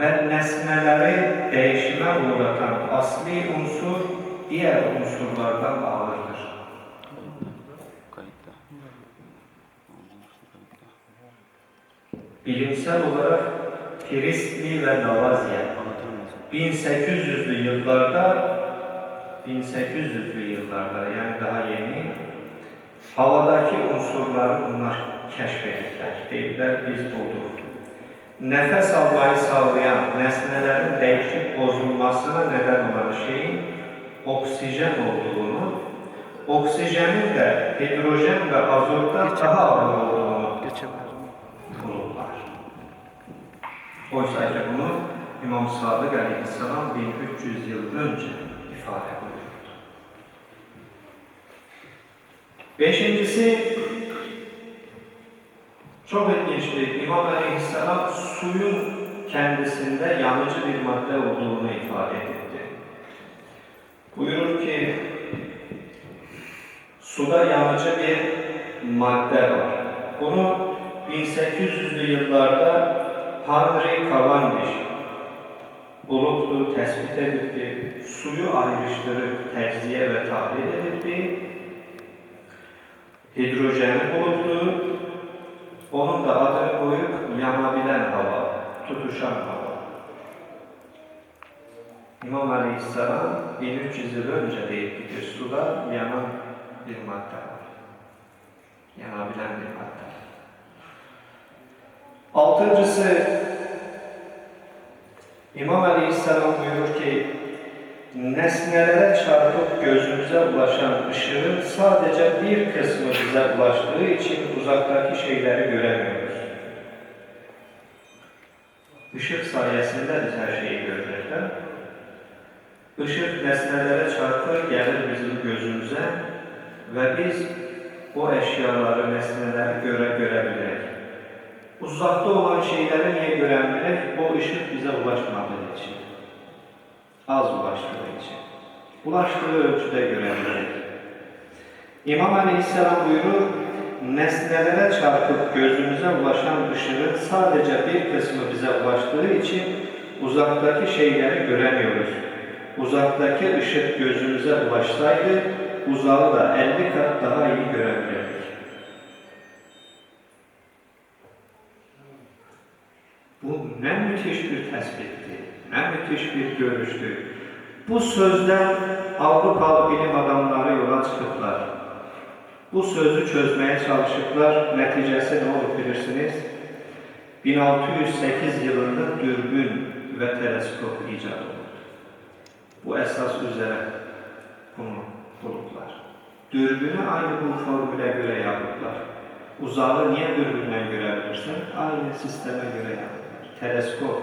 ve nesneleri değişime uğratan asli unsur diğer unsurlardan ağırdır. Bilimsel olarak Priestley ve mısın? 1800'lü yıllarda 1800'lü yıllarda yani daha yeni havadaki unsurları bunlar keşfettiler. Dediler biz bulduk. Nefes almayı sağlayan nesnelerin değişik bozulmasına neden olan şeyin oksijen olduğunu, oksijenin de hidrojen ve azottan daha ağır olduğunu bulurlar. Oysa ki bunu İmam Sadık Aleyhisselam 1300 yıl önce ifade buyurdu. Beşincisi çok ilginçtir. İmam Aleyhisselam suyun kendisinde yanıcı bir madde olduğunu ifade etti. Buyurur ki suda yanıcı bir madde var. Bunu 1800'lü yıllarda Henry Cavendish bulutlu tespit edildi. Suyu ayrıştırıp tecziye ve tahlil edildi. Hidrojeni bulutlu. Da adını koyup yanabilen hava, tutuşan hava. İmam Aleyhisselam 1300 yıl önce deyip ki suda yanan bir madde var. Yanabilen bir madde. Altıncısı İmam Aleyhisselam buyurur ki nesnelere çarpıp gözümüze ulaşan ışığın sadece bir kısmı bize ulaştığı için uzaktaki şeyleri göremiyoruz. Işık sayesinde biz her şeyi görürler. Işık nesnelere çarpır, gelir bizim gözümüze ve biz o eşyaları, nesneleri göre görebiliriz. Uzakta olan şeyleri niye görebiliriz? O ışık bize ulaşmadığı için. Az ulaştığı için. Ulaştığı ölçüde görebiliriz. İmam Aleyhisselam buyurur, nesnelere çarpıp gözümüze ulaşan ışığın sadece bir kısmı bize ulaştığı için uzaktaki şeyleri göremiyoruz. Uzaktaki ışık gözümüze ulaşsaydı uzağı da 50 kat daha iyi görebilirdik. Bu ne müthiş bir tespitti, ne müthiş bir görüştü. Bu sözden Avrupalı bilim adamları yola çıkıplar. Bu sözü çözmeye çalışıplar. Neticesi ne olur bilirsiniz? 1608 yılında dürbün ve teleskop icat oldu. Bu esas üzere bunu buldular. Dürbünü aynı bu formüle göre yaptılar. Uzağı niye dürbünden görebilirsin? Aynı sisteme göre yaptılar. Teleskop